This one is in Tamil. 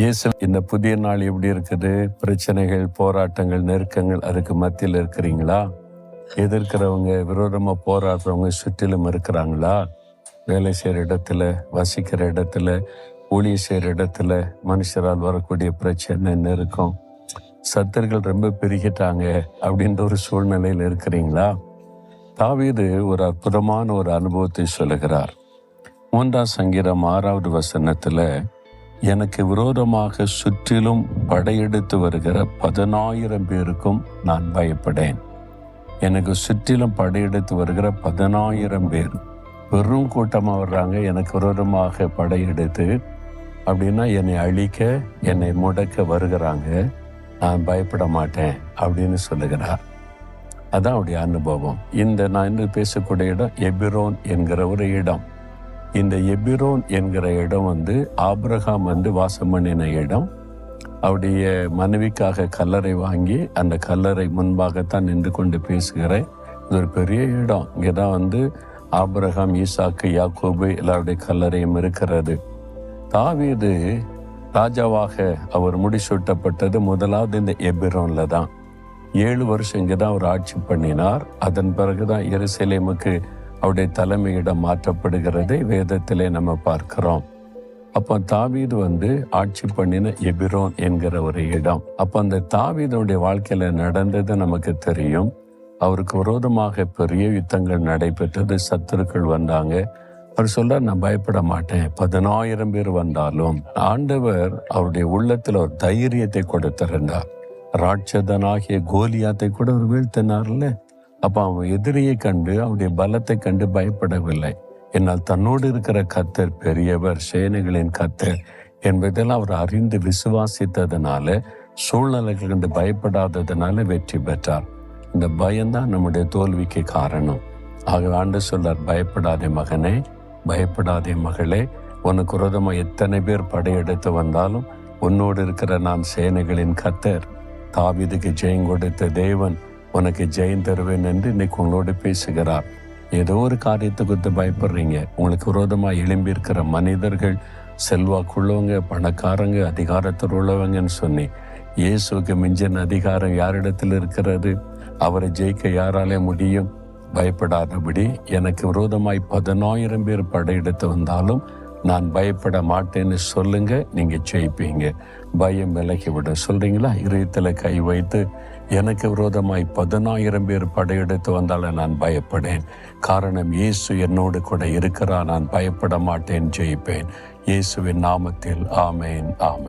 இயேசு இந்த புதிய நாள் எப்படி இருக்குது? பிரச்சனைகள் போராட்டங்கள் நெருக்கங்கள் அதுக்கு மத்தியில் இருக்கிறீங்களா? எதிர்க்கிறவங்க விரோதமாக போராடுறவங்க சுற்றிலும் இருக்கிறாங்களா? வேலை செய்கிற இடத்துல வசிக்கிற இடத்துல ஊழிய செய்கிற இடத்துல மனுஷரால் வரக்கூடிய பிரச்சனை நெருக்கம் சத்தர்கள் ரொம்ப பெருகிட்டாங்க அப்படின்ற ஒரு சூழ்நிலையில் இருக்கிறீங்களா? தாவீது ஒரு அற்புதமான ஒரு அனுபவத்தை சொல்லுகிறார். மூன்றாம் சங்கீதம் ஆறாவது வசனத்தில் எனக்கு விரோதமாக சுற்றிலும் படையெடுத்து வருகிற பதினாயிரம் பேருக்கும் நான் பயப்படேன். எனக்கு சுற்றிலும் படையெடுத்து வருகிற பதினாயிரம் பேர் பெரும் கூட்டமாக வர்றாங்க. எனக்கு விரோதமாக படையெடுத்து அப்படின்னா என்னை அழிக்க என்னை முடக்க வருகிறாங்க. நான் பயப்பட மாட்டேன் அப்படின்னு சொல்லுகிறார். அதான் அவருடைய அனுபவம். இந்த நான் இன்று பேசக்கூடிய இடம் எபிரோன் என்கிற ஒரு இடம். இந்த எபிரோன் என்கிற இடம் வந்து ஆப்ரஹாம் வந்து வாசம் பண்ணின இடம். அவருடைய மனைவிக்காக கல்லறை வாங்கி அந்த கல்லறை முன்பாகத்தான் நின்று கொண்டு பேசுகிறேன் இது ஒரு பெரிய இடம். இங்கே தான் வந்து ஆப்ரஹாம் ஈசாக்கு யாக்கோபு எல்லாருடைய கல்லறையும் இருக்கிறது. தாவீது ராஜாவாக அவர் முடிசூட்டப்பட்டது முதலாவது இந்த எபிரோன்ல தான் ஏழு வருஷம் இங்கே தான் அவர் ஆட்சி பண்ணினார். அதன் பிறகுதான் எருசலேமுக்கு அவருடைய தலைமையிடம் மாற்றப்படுகிறதை வேதத்திலே நம்ம பார்க்கிறோம். அப்போ தாவீது வந்து ஆட்சி பண்ணின எபிரோன் என்கிற ஒரு இடம். அப்போ அந்த தாவீதுடைய வாழ்க்கையில நடந்தது நமக்கு தெரியும். அவருக்கு விரோதமாக பெரிய யுத்தங்கள் நடைபெற்றது. சத்துருக்கள் வந்தாங்க. அவர் சொல்றார் நான் பயப்பட மாட்டேன். பதினாயிரம் பேர் வந்தாலும் ஆண்டவர் அவருடைய உள்ளத்துல ஒரு தைரியத்தை கொடுத்திருந்தார். ராட்சதனாகிய கோலியாத்தை கூட அவர் வீழ்த்தினார்ல. அப்போ அவன் எதிரியை கண்டு அவருடைய பலத்தை கண்டு பயப்படவில்லை. என்னால் தன்னோடு இருக்கிற கத்தர் பெரியவர் சேனைகளின் கத்தர் என்பதெல்லாம் அவர் அறிந்து விசுவாசித்ததுனால சூழ்நிலைகள் கண்டு பயப்படாததுனால வெற்றி பெற்றார். இந்த பயம்தான் நம்முடைய தோல்விக்கு காரணம். ஆக ஆண்டு சொல்லார் பயப்படாதே மகனே பயப்படாதே மகளே. உனக்கு விரோதமா எத்தனை பேர் படையெடுத்து வந்தாலும் உன்னோடு இருக்கிற நான் சேனைகளின் கத்தர் தாவிதுக்கு ஜெயம் கொடுத்த தேவன் உனக்கு ஜெயம் தருவேன் என்று இன்னைக்கு உங்களோடு பேசுகிறார். ஏதோ ஒரு காரியத்தை குறித்து பயப்படுறீங்க. உங்களுக்கு விரோதமாக எழும்பி இருக்கிற மனிதர்கள் செல்வாக்குள்ளவங்க பணக்காரங்க அதிகாரத்தில் உள்ளவங்கன்னு சொன்னேன் இயேசுக்கு மிஞ்சின அதிகாரம் யாரிடத்தில் இருக்கிறது? அவரை ஜெயிக்க யாராலே முடியும்? பயப்படாதபடி எனக்கு விரோதமாய் பதினாயிரம் பேர் படையெடுத்து வந்தாலும் நான் பயப்பட மாட்டேன்னு சொல்லுங்க நீங்க ஜெயிப்பீங்க. பயம் விலகி விட சொல்றீங்களா? இதயத்துல கை வைத்து எனக்கு விரோதமாய் பதினாயிரம் பேர் படையெடுத்து வந்தாலும் நான் பயப்படேன். காரணம் இயேசு என்னோடு கூட இருக்கிறா நான் பயப்பட மாட்டேன். ஜெயிப்பேன். இயேசுவின் நாமத்தில். ஆமேன். ஆமேன்.